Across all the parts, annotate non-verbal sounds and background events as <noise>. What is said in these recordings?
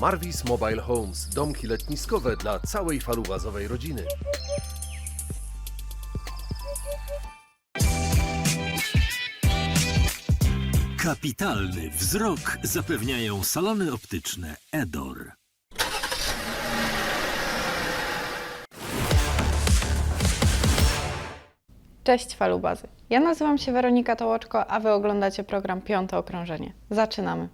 Marvis Mobile Homes, domki letniskowe dla całej falubazowej rodziny. Kapitalny wzrok zapewniają salony optyczne Edor. Cześć Falubazy. Ja nazywam się Weronika Tołoczko, a Wy oglądacie program Piąte Okrążenie. Zaczynamy.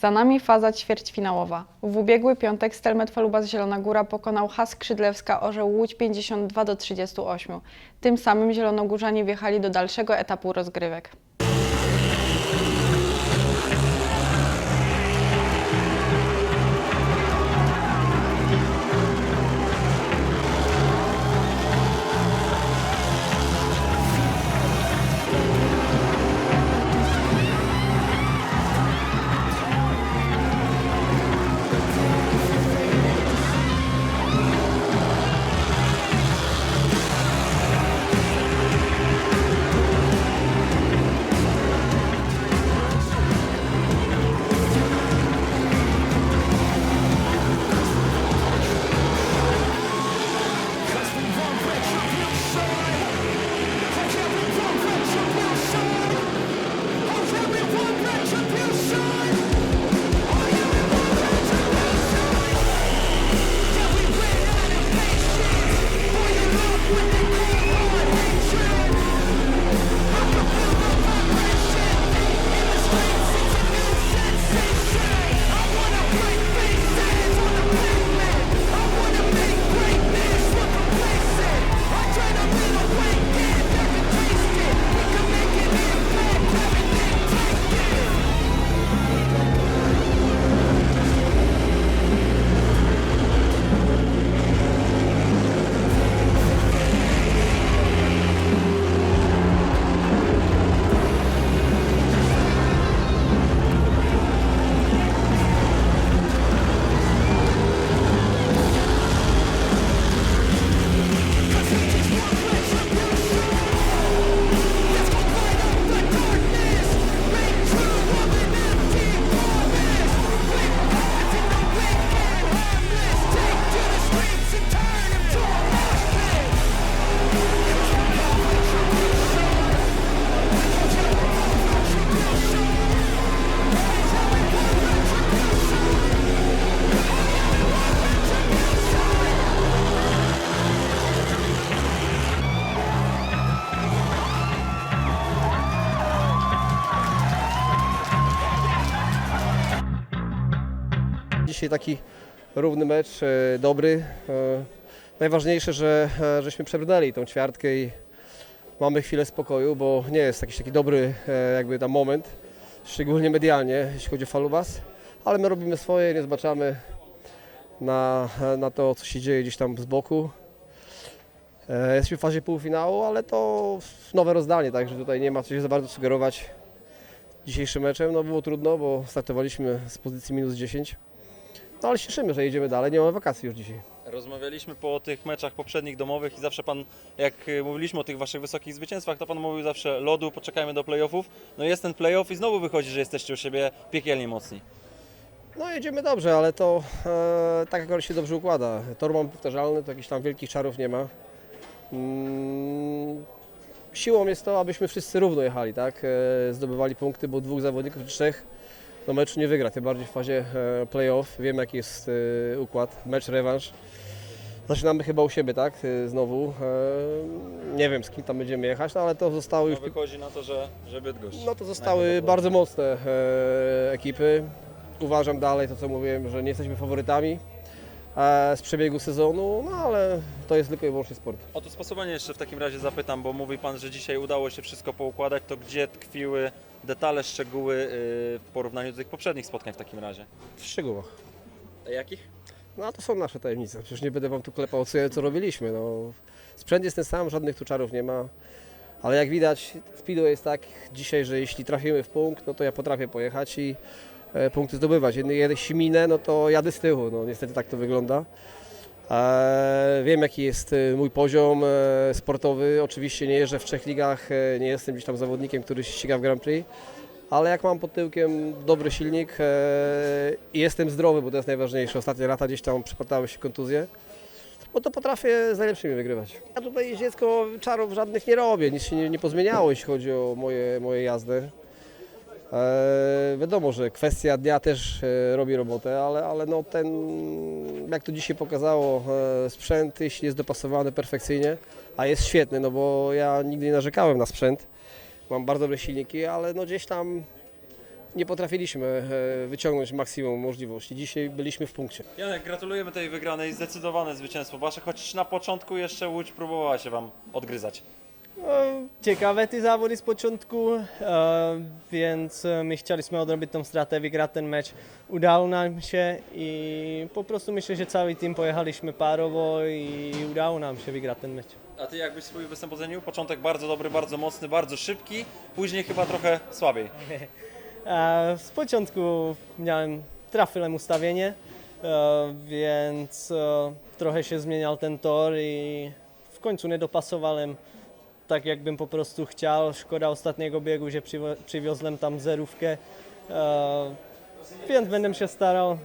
Za nami faza ćwierćfinałowa. W ubiegły piątek Stelmet Falubaz Zielona Góra pokonał Has Skrzydlewska Orzeł Łódź 52 do 38. Tym samym zielonogórzanie wjechali do dalszego etapu rozgrywek. Dzisiaj taki równy mecz, e, dobry. E, Najważniejsze, że e, żeśmy przebrnęli tą ćwiartkę i mamy chwilę spokoju, bo nie jest jakiś taki dobry jakby tam moment, szczególnie medialnie, jeśli chodzi o Falubas, ale my robimy swoje, nie zbaczamy na, na to, co się dzieje gdzieś tam z boku. Jesteśmy w fazie półfinału, ale to nowe rozdanie, także tutaj nie ma co się za bardzo sugerować dzisiejszym meczem. No było trudno, bo startowaliśmy z pozycji minus 10. No ale się cieszymy, że jedziemy dalej, nie mamy wakacji już dzisiaj. Rozmawialiśmy po tych meczach poprzednich domowych i zawsze Pan, jak y, mówiliśmy o tych Waszych wysokich zwycięstwach, to Pan mówił zawsze lodu, poczekajmy do playoffów. No jest ten playoff i znowu wychodzi, że jesteście u siebie piekielnie mocni. No jedziemy dobrze, ale to e, tak akurat się dobrze układa. Tor mamy powtarzalny, to jakichś tam wielkich czarów nie ma. Mm, siłą jest to, abyśmy wszyscy równo jechali, tak? E, zdobywali punkty, bo dwóch zawodników, czy trzech do meczu nie wygra, tym bardziej w fazie e, playoff. Wiemy jaki jest e, układ, mecz, rewanż. Zaczynamy chyba u siebie, tak? E, znowu. Nie wiem z kim tam będziemy jechać, no ale to zostało No już wychodzi na to, że, że Bydgoszcz. No to zostały bardzo mocne ekipy. Uważam dalej to, co mówiłem, że nie jesteśmy faworytami z przebiegu sezonu, no ale to jest tylko i wyłącznie sport. O to spasowanie jeszcze w takim razie zapytam, bo mówi Pan, że dzisiaj udało się wszystko poukładać, to gdzie tkwiły detale, szczegóły y, w porównaniu do tych poprzednich spotkań w takim razie? W szczegółach. A jakich? No a to są nasze tajemnice. Przecież nie będę Wam tu klepał, co, co robiliśmy. No, sprzęt jest ten sam, żadnych tu czarów nie ma. Ale jak widać, Speedo jest tak dzisiaj, że jeśli trafimy w punkt, no to ja potrafię pojechać i e, punkty zdobywać. Jeśli minę, no to jadę z tyłu. No niestety tak to wygląda. Wiem jaki jest e, mój poziom e, sportowy. Oczywiście nie jeżdżę w trzech ligach, e, nie jestem gdzieś tam zawodnikiem, który się ściga w Grand Prix, ale jak mam pod tyłkiem dobry silnik i jestem zdrowy, bo to jest najważniejsze, ostatnie lata gdzieś tam przypadały się kontuzje, no to potrafię z najlepszymi wygrywać. Ja tutaj dziecko czarów żadnych nie robię, nic się nie, nie pozmieniało, jeśli chodzi o moje, moje jazdy. E, wiadomo, że kwestia dnia też e, robi robotę, ale, ale no ten, jak to dzisiaj pokazało, e, sprzęt, jeśli jest dopasowany perfekcyjnie, a jest świetny, no bo ja nigdy nie narzekałem na sprzęt, mam bardzo dobre silniki, ale no gdzieś tam nie potrafiliśmy wyciągnąć maksimum możliwości. Dzisiaj byliśmy w punkcie. Janek, gratulujemy tej wygranej, zdecydowane zwycięstwo wasze, choć na początku jeszcze Łódź próbowała się wam odgryzać. Ciekawe te zawody z początku, e, więc e, my chcieliśmy odrobić tą stratę, wygrać ten mecz. Udało nam się i po prostu myślę, że cały team pojechaliśmy parowo i udało nam się wygrać ten mecz. A ty jakbyś swój występ ocenił? Początek bardzo dobry, bardzo mocny, bardzo szybki, później chyba trochę słabiej. <laughs> Z początku miałem, trafiłem ustawienie, e, więc trochę się zmieniał ten tor i w końcu nie dopasowałem tak jakbym po prostu chciał. Szkoda ostatniego biegu, że przywo- przywiozłem tam zerówkę, e, więc będę się starał e,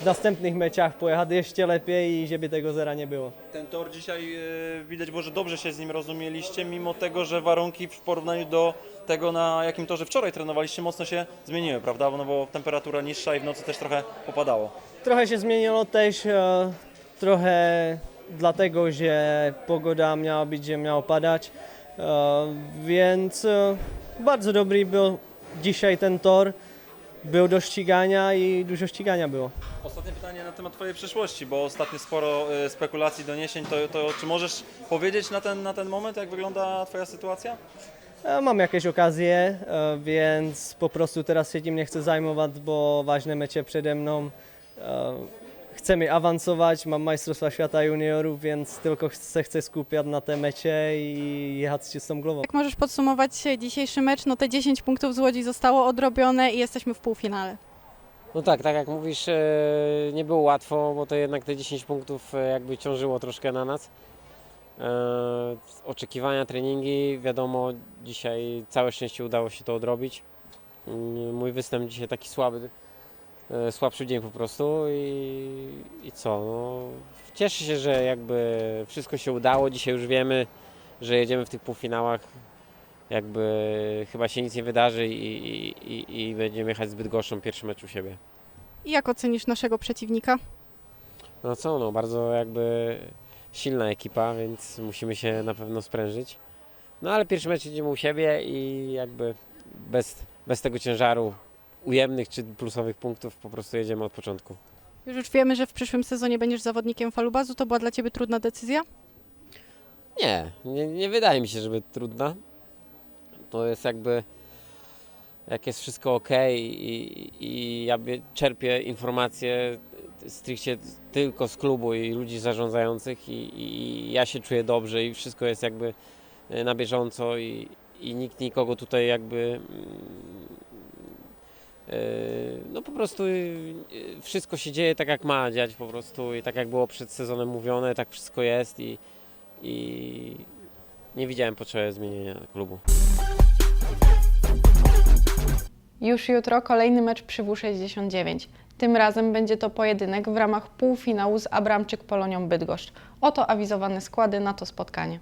w następnych meczach pojechać jeszcze lepiej i żeby tego zera nie było. Ten tor dzisiaj e, widać było, że dobrze się z nim rozumieliście, mimo tego, że warunki w porównaniu do tego, na jakim torze wczoraj trenowaliście, mocno się zmieniły, prawda? No bo temperatura niższa i w nocy też trochę popadało. Trochę się zmieniło też, e, trochę dlatego, że pogoda miała być, że miało padać, e, więc e, bardzo dobry był dzisiaj ten tor. Był do ścigania i dużo ścigania było. Ostatnie pytanie na temat Twojej przyszłości, bo ostatnio sporo e, spekulacji, doniesień, to, to czy możesz powiedzieć na ten, na ten moment, jak wygląda Twoja sytuacja? Mam jakieś okazje, więc po prostu teraz się tym nie chcę zajmować, bo ważne mecze przede mną. Chcemy awansować, mam Majstrostwa Świata Juniorów, więc tylko chcę, chcę skupiać na te mecze i jechać z czystą głową. Jak możesz podsumować dzisiejszy mecz? No te 10 punktów z Łodzi zostało odrobione i jesteśmy w półfinale. No tak, tak jak mówisz, e, nie było łatwo, bo to jednak te 10 punktów e, jakby ciążyło troszkę na nas. E, Oczekiwania, treningi, wiadomo, dzisiaj całe szczęście udało się to odrobić. Mm, Mój występ dzisiaj taki słaby, słabszy dzień po prostu i, i co, no, cieszę się, że jakby wszystko się udało, dzisiaj już wiemy, że jedziemy w tych półfinałach, jakby chyba się nic nie wydarzy i, i, i, i będziemy jechać zbyt gorszą pierwszy mecz u siebie. I jak ocenisz naszego przeciwnika? No co, no bardzo jakby silna ekipa, więc musimy się na pewno sprężyć. No ale pierwszy mecz jedziemy u siebie i jakby bez, bez tego ciężaru ujemnych czy plusowych punktów po prostu jedziemy od początku. Już wiemy, że w przyszłym sezonie będziesz zawodnikiem falubazu. To była dla Ciebie trudna decyzja? Nie, nie, nie wydaje mi się, żeby trudna. To jest jakby, jak jest wszystko ok i, i ja czerpię informacje stricte tylko z klubu i ludzi zarządzających i, i ja się czuję dobrze i wszystko jest jakby e, na bieżąco i, i nikt nikogo tutaj jakby mm, no po prostu e, wszystko się dzieje tak jak ma dziać po prostu i tak jak było przed sezonem mówione, tak wszystko jest i, i nie widziałem potrzeby zmienienia klubu. Już jutro kolejny mecz przy W69. Tym razem będzie to pojedynek w ramach półfinału z Abramczyk Polonią Bydgoszcz. Oto awizowane składy na to spotkanie.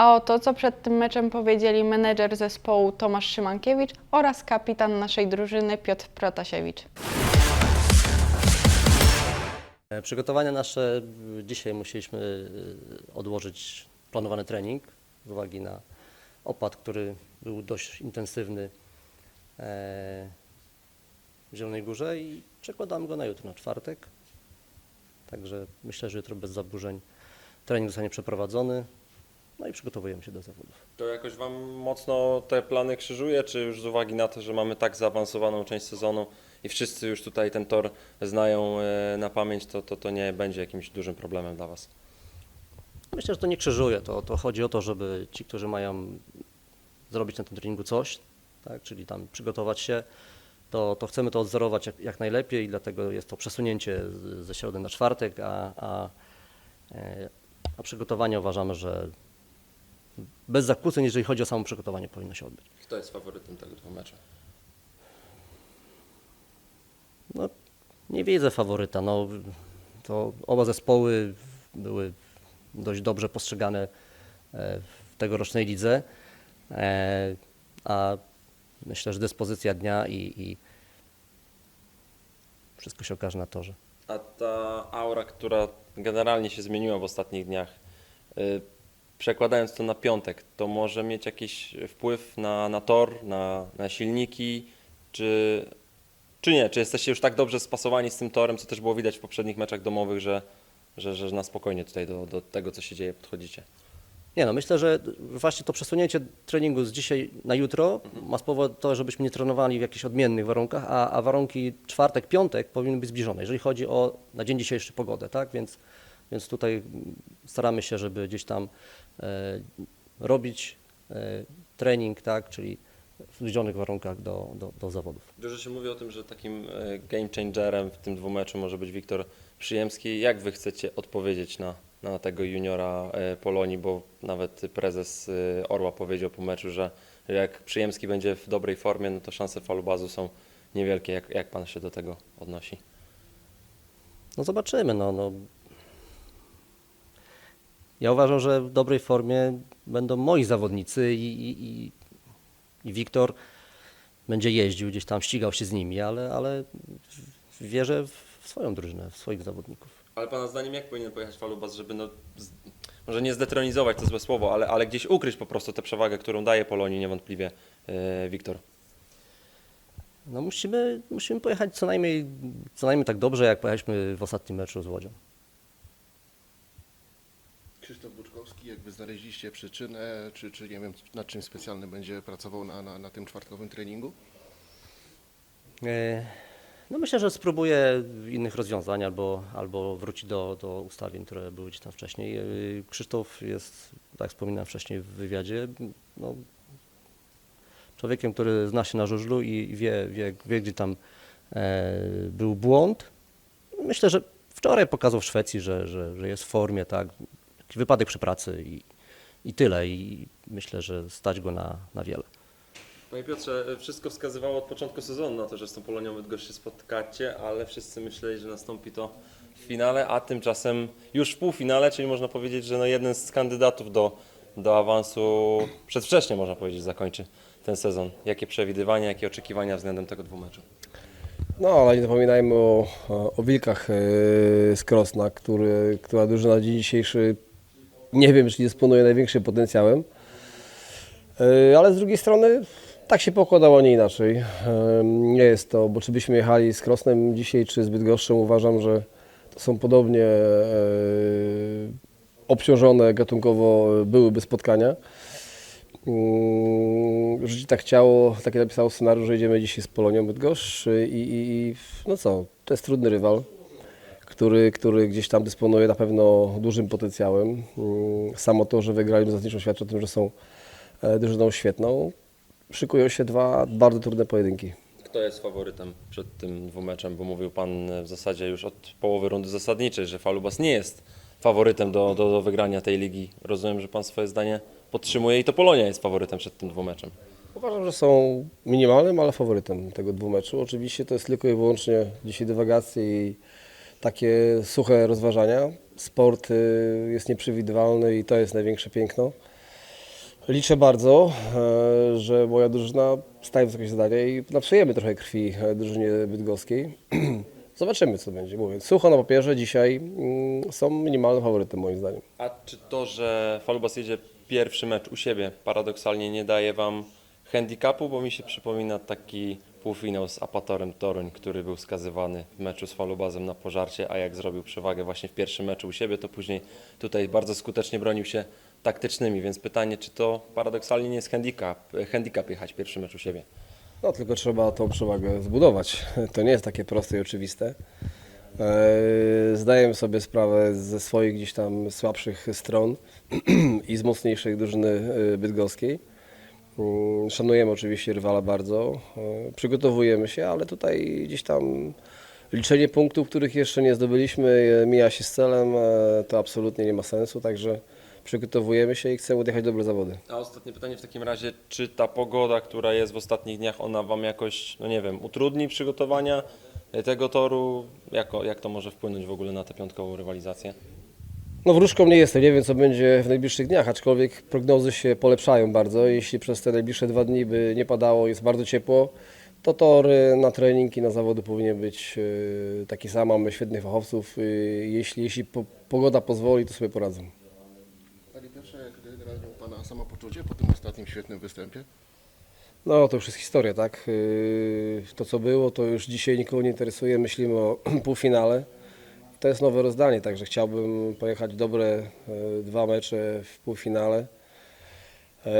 A oto, co przed tym meczem powiedzieli menedżer zespołu Tomasz Szymankiewicz oraz kapitan naszej drużyny Piotr Protasiewicz. E, Przygotowania nasze y, dzisiaj musieliśmy y, odłożyć planowany trening z uwagi na opad, który był dość intensywny e, w Zielonej Górze i przekładamy go na jutro, na czwartek. Także myślę, że jutro bez zaburzeń trening zostanie przeprowadzony. No i przygotowujemy się do zawodów. To jakoś Wam mocno te plany krzyżuje, czy już z uwagi na to, że mamy tak zaawansowaną część sezonu i wszyscy już tutaj ten tor znają e, na pamięć, to, to, to nie będzie jakimś dużym problemem dla Was? Myślę, że to nie krzyżuje. To, to chodzi o to, żeby ci, którzy mają zrobić na tym treningu coś, tak? czyli tam przygotować się, to, to chcemy to odzorować jak, jak najlepiej, dlatego jest to przesunięcie ze środy na czwartek, a, a, e, a przygotowanie uważamy, że bez zakłóceń, jeżeli chodzi o samo przygotowanie, powinno się odbyć. Kto jest faworytem tego dwóch meczu? No, nie widzę faworyta. No, to oba zespoły były dość dobrze postrzegane e, w tegorocznej lidze, e, a myślę, że dyspozycja dnia i, i wszystko się okaże na torze. A ta aura, która generalnie się zmieniła w ostatnich dniach, y, przekładając to na piątek, to może mieć jakiś wpływ na, na tor, na, na silniki, czy, czy nie? Czy jesteście już tak dobrze spasowani z tym torem, co też było widać w poprzednich meczach domowych, że, że, że na spokojnie tutaj do, do tego, co się dzieje, podchodzicie? Nie no, myślę, że właśnie to przesunięcie treningu z dzisiaj na jutro ma spowodować to, żebyśmy nie trenowali w jakichś odmiennych warunkach, a, a warunki czwartek, piątek powinny być zbliżone, jeżeli chodzi o na dzień dzisiejszy pogodę, tak? Więc, więc tutaj staramy się, żeby gdzieś tam robić e, trening, tak? Czyli w zbliżonych warunkach do, do, do zawodów. Dużo się mówi o tym, że takim e, game changerem w tym dwumeczu może być Wiktor Przyjemski. Jak wy chcecie odpowiedzieć na, na tego juniora e, Polonii, bo nawet prezes e, Orła powiedział po meczu, że jak Przyjemski będzie w dobrej formie, no to szanse falubazu są niewielkie. Jak, jak pan się do tego odnosi? No zobaczymy. No, no. Ja uważam, że w dobrej formie będą moi zawodnicy i, i, i, i Wiktor będzie jeździł, gdzieś tam ścigał się z nimi, ale, ale wierzę w swoją drużynę, w swoich zawodników. Ale pana zdaniem jak powinien pojechać falubaz, żeby no, z, może nie zdetronizować, to złe słowo, ale, ale gdzieś ukryć po prostu tę przewagę, którą daje Polonii niewątpliwie e, Wiktor? No musimy, musimy pojechać co najmniej, co najmniej tak dobrze, jak pojechaliśmy w ostatnim meczu z Łodzią. Krzysztof Buczkowski, jakby znaleźliście przyczynę, czy, czy nie wiem, nad czym specjalnym będzie pracował na, na, na tym czwartkowym treningu? E, No myślę, że spróbuję innych rozwiązań albo, albo wróci do, do ustawień, które były gdzieś tam wcześniej. E, Krzysztof jest, tak wspominałem wcześniej w wywiadzie, no, człowiekiem, który zna się na żużlu i wie, wie, wie gdzie tam e, był błąd. Myślę, że wczoraj pokazał w Szwecji, że, że, że jest w formie, tak, wypadek przy pracy i, i tyle. I myślę, że stać go na, na wiele. Panie Piotrze, wszystko wskazywało od początku sezonu na to, że z tą Polonią Bydgoszcz się spotkacie, ale wszyscy myśleli, że nastąpi to w finale, a tymczasem już w półfinale, czyli można powiedzieć, że no jeden z kandydatów do, do awansu przedwcześnie, można powiedzieć, zakończy ten sezon. Jakie przewidywania, jakie oczekiwania względem tego dwumeczu? No, ale nie zapominajmy o, o wilkach e, z Krosna, który, która drużyna na dzień dzisiejszy nie wiem, czy dysponuje największym potencjałem. E, Ale z drugiej strony tak się pokładało, nie inaczej. E, Nie jest to, bo czy byśmy jechali z Krosnem dzisiaj, czy z Bydgoszczą, uważam, że to są podobnie e, obciążone gatunkowo byłyby spotkania. Życie tak chciało, takie napisało scenariusz, że idziemy dzisiaj z Polonią Bydgoszcz i, i, i no co, to jest trudny rywal, który, który gdzieś tam dysponuje na pewno dużym potencjałem. Mm, Samo to, że wygrali zasadniczo świadczy o tym, że są e, drużyną świetną. Szykują się dwa bardzo trudne pojedynki. Kto jest faworytem przed tym dwumeczem? Bo mówił Pan w zasadzie już od połowy rundy zasadniczej, że Falubas nie jest faworytem do, do, do wygrania tej ligi. Rozumiem, że Pan swoje zdanie podtrzymuje i to Polonia jest faworytem przed tym dwumeczem. Uważam, że są minimalnym, ale faworytem tego dwumeczu. Oczywiście to jest tylko i wyłącznie dzisiaj dywagacje i takie suche rozważania. Sport y, jest nieprzewidywalny i to jest największe piękno. Liczę bardzo, e, że moja drużyna staje w jakieś zadanie i napsujemy trochę krwi e, drużynie bydgoskiej. <clears throat> Zobaczymy, co będzie. Mówię, sucho na papierze dzisiaj mm, są minimalnym faworytem moim zdaniem. A czy to, że Falubas jedzie pierwszy mecz u siebie, paradoksalnie nie daje Wam handicapu? Bo mi się przypomina taki półfinał z Apatorem Toruń, który był skazywany w meczu z Falubazem na pożarcie, a jak zrobił przewagę właśnie w pierwszym meczu u siebie, to później tutaj bardzo skutecznie bronił się taktycznymi, więc pytanie, czy to paradoksalnie nie jest handicap, handicap jechać pierwszy mecz u siebie? No tylko trzeba tą przewagę zbudować. To nie jest takie proste i oczywiste. Eee, Zdaję sobie sprawę ze swoich gdzieś tam słabszych stron <clears throat> i z mocniejszej drużyny e, bydgoskiej. Mm, Szanujemy oczywiście rywala bardzo, e, przygotowujemy się, ale tutaj gdzieś tam liczenie punktów, których jeszcze nie zdobyliśmy, e, mija się z celem, e, to absolutnie nie ma sensu, także przygotowujemy się i chcemy odjechać dobre zawody. A ostatnie pytanie w takim razie, czy ta pogoda, która jest w ostatnich dniach, ona Wam jakoś, no nie wiem, utrudni przygotowania tego toru? Jak, jak to może wpłynąć w ogóle na tę piątkową rywalizację? No wróżką nie jestem, nie wiem co będzie w najbliższych dniach, aczkolwiek prognozy się polepszają bardzo. Jeśli przez te najbliższe dwa dni by nie padało, jest bardzo ciepło, to tor e, na trening i na zawody powinien być e, taki sam. Mamy świetnych fachowców. e, Jeśli, jeśli po, pogoda pozwoli, to sobie poradzą. Panie Piotrze, jak generalnie u Pana samopoczucie po tym ostatnim świetnym występie? No to już jest historia, tak? Yy, To co było, to już dzisiaj nikogo nie interesuje. Myślimy o <clears throat> półfinale. To jest nowe rozdanie, także chciałbym pojechać dobre e, dwa mecze w półfinale. E,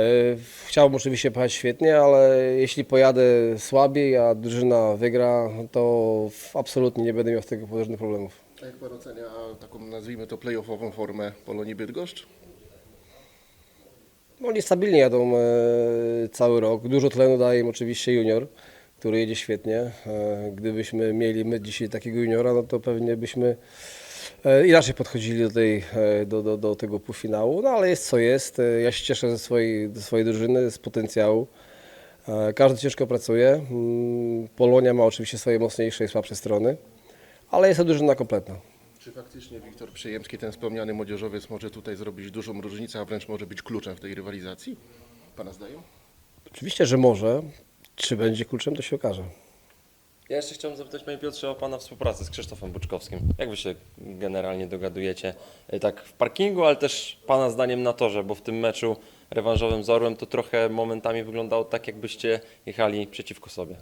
Chciałbym oczywiście pojechać świetnie, ale jeśli pojadę słabiej, a drużyna wygra, to absolutnie nie będę miał z tego powodu żadnych problemów. A jak Pan ocenia taką, nazwijmy to, playoffową formę Polonii Bydgoszcz? No niestabilnie jadą e, cały rok. Dużo tlenu daje im oczywiście junior, który jedzie świetnie. E, gdybyśmy mieli my dzisiaj takiego juniora, no to pewnie byśmy e, inaczej podchodzili do, tej, e, do, do, do tego półfinału. No ale jest co jest. Ja się cieszę ze swojej, ze swojej drużyny, z potencjału. Każdy ciężko pracuje. Mm, Polonia ma oczywiście swoje mocniejsze i słabsze strony, ale jest to drużyna kompletna. Czy faktycznie Wiktor Przyjemski, ten wspomniany młodzieżowiec, może tutaj zrobić dużą różnicę, a wręcz może być kluczem w tej rywalizacji? Pana zdaniem? Oczywiście, że może. Czy będzie kluczem, to się okaże. Ja jeszcze chciałbym zapytać Panie Piotrze o Pana współpracę z Krzysztofem Buczkowskim. Jak Wy się generalnie dogadujecie e, tak w parkingu, ale też Pana zdaniem na torze, bo w tym meczu rewanżowym z Orłem to trochę momentami wyglądało tak, jakbyście jechali przeciwko sobie.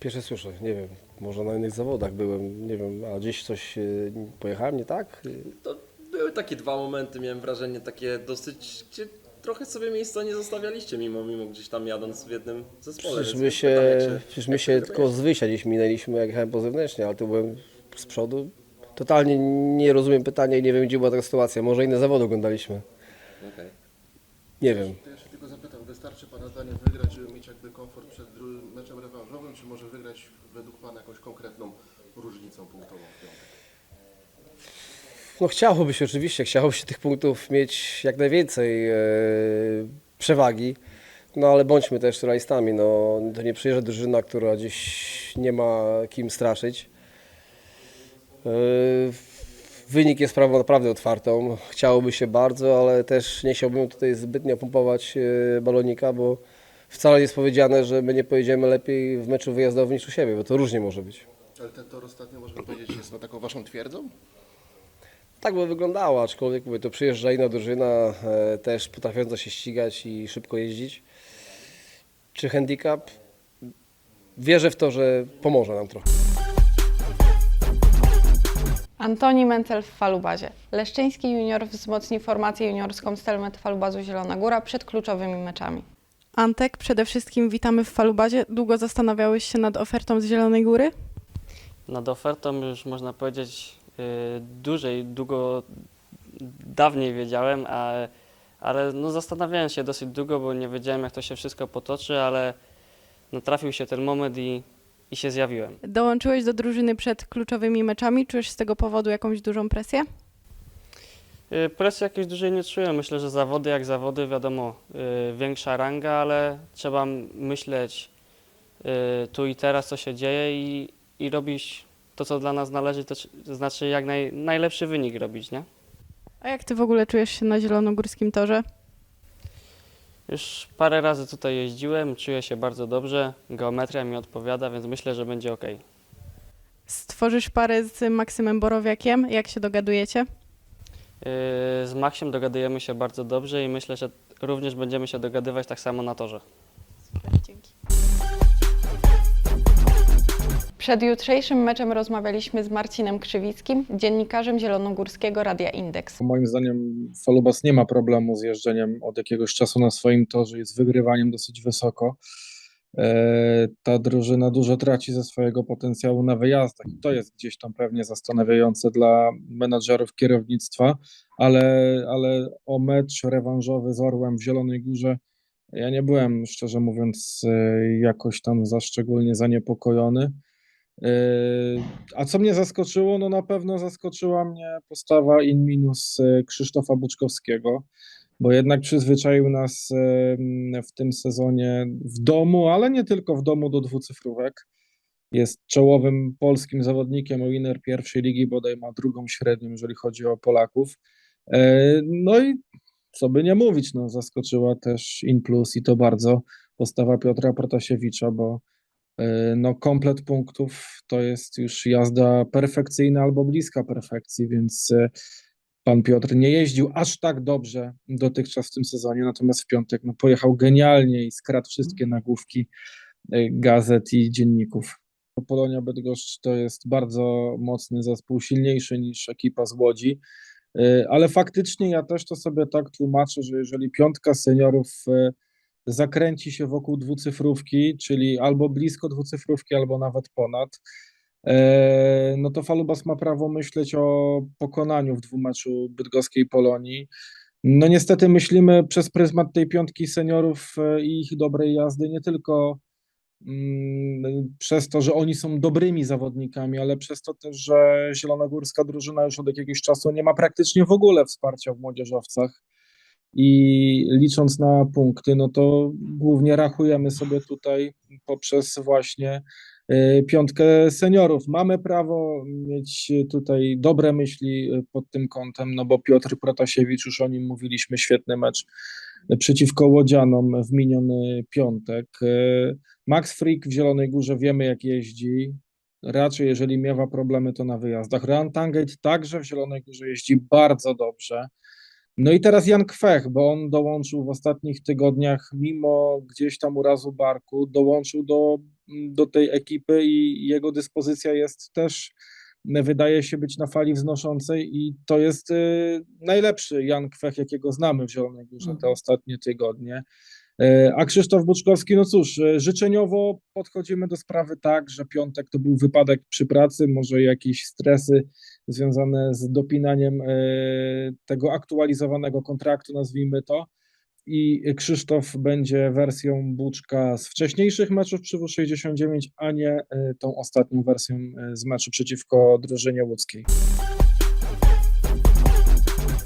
Pierwsze słyszę, nie wiem, może na innych zawodach byłem, nie wiem, a gdzieś coś y, pojechałem nie tak? To były takie dwa momenty, miałem wrażenie, takie dosyć, gdzie trochę sobie miejsca nie zostawialiście, mimo, mimo gdzieś tam jadąc w jednym zespole. Przecież więc my się, pytam, jak przecież my jak się tylko z wyjścia gdzieś minęliśmy, jak jechałem po zewnętrznie, ale tu byłem z przodu. Totalnie nie rozumiem pytania i nie wiem, gdzie była ta sytuacja. Może inne zawody oglądaliśmy. Okej. Nie wiem. To ja się tylko zapytam, wystarczy Pana zdaniem wygrać, żeby mieć jakby komfort przed dru- meczem rewanżowym, czy może wygrać według Pana jakąś konkretną różnicą punktową w piątek? No chciałoby się oczywiście, chciałoby się tych punktów mieć jak najwięcej e, przewagi, no ale bądźmy też realistami, no to nie przyjeżdża drużyna, która gdzieś nie ma kim straszyć. E, wynik jest sprawą naprawdę otwartą, chciałoby się bardzo, ale też nie chciałbym tutaj zbytnio pompować e, balonika, bo wcale nie jest powiedziane, że my nie pojedziemy lepiej w meczu wyjazdowym niż u siebie, bo to różnie może być. Ale ten tor ostatnio, można powiedzieć, jest no, taką Waszą twierdzą? Tak by wyglądało, aczkolwiek mówię, to przyjeżdża inna drużyna, e, też potrafiąca się ścigać i szybko jeździć. Czy handicap? Wierzę w to, że pomoże nam trochę. Antoni Mencel w Falubazie. Leszczyński junior wzmocni formację juniorską Stelmet Falubazu Zielona Góra przed kluczowymi meczami. Antek, przede wszystkim witamy w Falubazie. Długo zastanawiałeś się nad ofertą z Zielonej Góry? Nad ofertą już można powiedzieć dłużej, długo, dawniej wiedziałem, a, ale no zastanawiałem się dosyć długo, bo nie wiedziałem jak to się wszystko potoczy, ale no trafił się ten moment i, i się zjawiłem. Dołączyłeś do drużyny przed kluczowymi meczami. Czujesz z tego powodu jakąś dużą presję? Y, Presji jakiejś dużej nie czuję. Myślę, że zawody jak zawody, wiadomo, y, większa ranga, ale trzeba myśleć y, tu i teraz, co się dzieje i, i robić to, co dla nas należy, to czy- to znaczy jak naj, najlepszy wynik robić, nie? A jak ty w ogóle czujesz się na zielonogórskim torze? Już parę razy tutaj jeździłem, czuję się bardzo dobrze, geometria mi odpowiada, więc myślę, że będzie ok. Stworzysz parę z Maksymem Borowiakiem. Jak się dogadujecie? Yy, Z Maxiem dogadujemy się bardzo dobrze i myślę, że również będziemy się dogadywać tak samo na torze. Przed jutrzejszym meczem rozmawialiśmy z Marcinem Krzywickim, dziennikarzem zielonogórskiego Radia Indeks. Moim zdaniem Falubas nie ma problemu z jeżdżeniem od jakiegoś czasu na swoim torze z wygrywaniem dosyć wysoko. E, Ta drużyna dużo traci ze swojego potencjału na wyjazdach to jest gdzieś tam pewnie zastanawiające dla menadżerów kierownictwa, ale, ale o mecz rewanżowy z Orłem w Zielonej Górze Ja nie byłem, szczerze mówiąc, e, jakoś tam za szczególnie zaniepokojony. E, A co mnie zaskoczyło? No na pewno zaskoczyła mnie postawa in minus e, Krzysztofa Buczkowskiego, bo jednak przyzwyczaił nas m, w tym sezonie w domu, ale nie tylko w domu do dwucyfrówek. Jest czołowym polskim zawodnikiem, o winner pierwszej ligi, bodaj ma drugą średnią, jeżeli chodzi o Polaków. E, No i co by nie mówić, no zaskoczyła też in plus i to bardzo postawa Piotra Protasiewicza, bo no komplet punktów to jest już jazda perfekcyjna albo bliska perfekcji, więc e, pan Piotr nie jeździł aż tak dobrze dotychczas w tym sezonie, natomiast w piątek no, pojechał genialnie i skradł wszystkie nagłówki e, gazet i dzienników. Polonia Bydgoszcz to jest bardzo mocny zespół, silniejszy niż ekipa z Łodzi. Ale faktycznie ja też to sobie tak tłumaczę, że jeżeli piątka seniorów zakręci się wokół dwucyfrówki, czyli albo blisko dwucyfrówki, albo nawet ponad, e, no to Falubas ma prawo myśleć o pokonaniu w dwumeczu bydgoskiej Polonii. No niestety myślimy przez pryzmat tej piątki seniorów e, i ich dobrej jazdy nie tylko mm, przez to, że oni są dobrymi zawodnikami, ale przez to też, że zielonogórska drużyna już od jakiegoś czasu nie ma praktycznie w ogóle wsparcia w młodzieżowcach. I licząc na punkty, no to głównie rachujemy sobie tutaj poprzez właśnie y, piątkę seniorów. Mamy prawo mieć tutaj dobre myśli y, pod tym kątem, no bo Piotr Protasiewicz, już o nim mówiliśmy, świetny mecz przeciwko Łodzianom w miniony piątek. Y, Max Frick w Zielonej Górze wiemy jak jeździ. Raczej jeżeli miewa problemy to na wyjazdach. Rean Tangate także w Zielonej Górze jeździ bardzo dobrze. No i teraz Jan Kwech, bo on dołączył w ostatnich tygodniach, mimo gdzieś tam urazu barku, dołączył do, do tej ekipy i jego dyspozycja jest też, wydaje się być na fali wznoszącej i to jest y, najlepszy Jan Kwech, jakiego znamy w Zielonej Górze te ostatnie tygodnie. E, A Krzysztof Buczkowski, no cóż, e, życzeniowo podchodzimy do sprawy tak, że piątek to był wypadek przy pracy, może jakieś stresy związane z dopinaniem e, tego aktualizowanego kontraktu, nazwijmy to. I Krzysztof będzie wersją Buczka z wcześniejszych meczów przy W69, a nie e, tą ostatnią wersją e, z meczu przeciwko drużynie łódzkiej.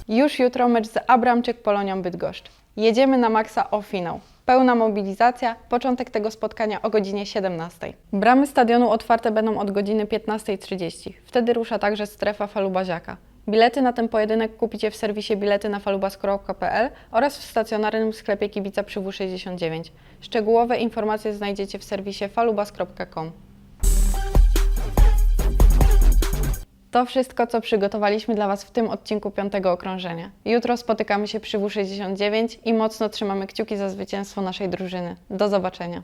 Już jutro mecz z Abramczyk Polonią Bydgoszcz. Jedziemy na maksa o finał. Pełna mobilizacja, początek tego spotkania o godzinie 17. Bramy stadionu otwarte będą od godziny 15.30. Wtedy rusza także strefa falubaziaka. Bilety na ten pojedynek kupicie w serwisie bilety na falubas.pl oraz w stacjonarnym sklepie kibica przy W69. Szczegółowe informacje znajdziecie w serwisie falubas.com. To wszystko, co przygotowaliśmy dla Was w tym odcinku piątego okrążenia. Jutro spotykamy się przy W69 i mocno trzymamy kciuki za zwycięstwo naszej drużyny. Do zobaczenia.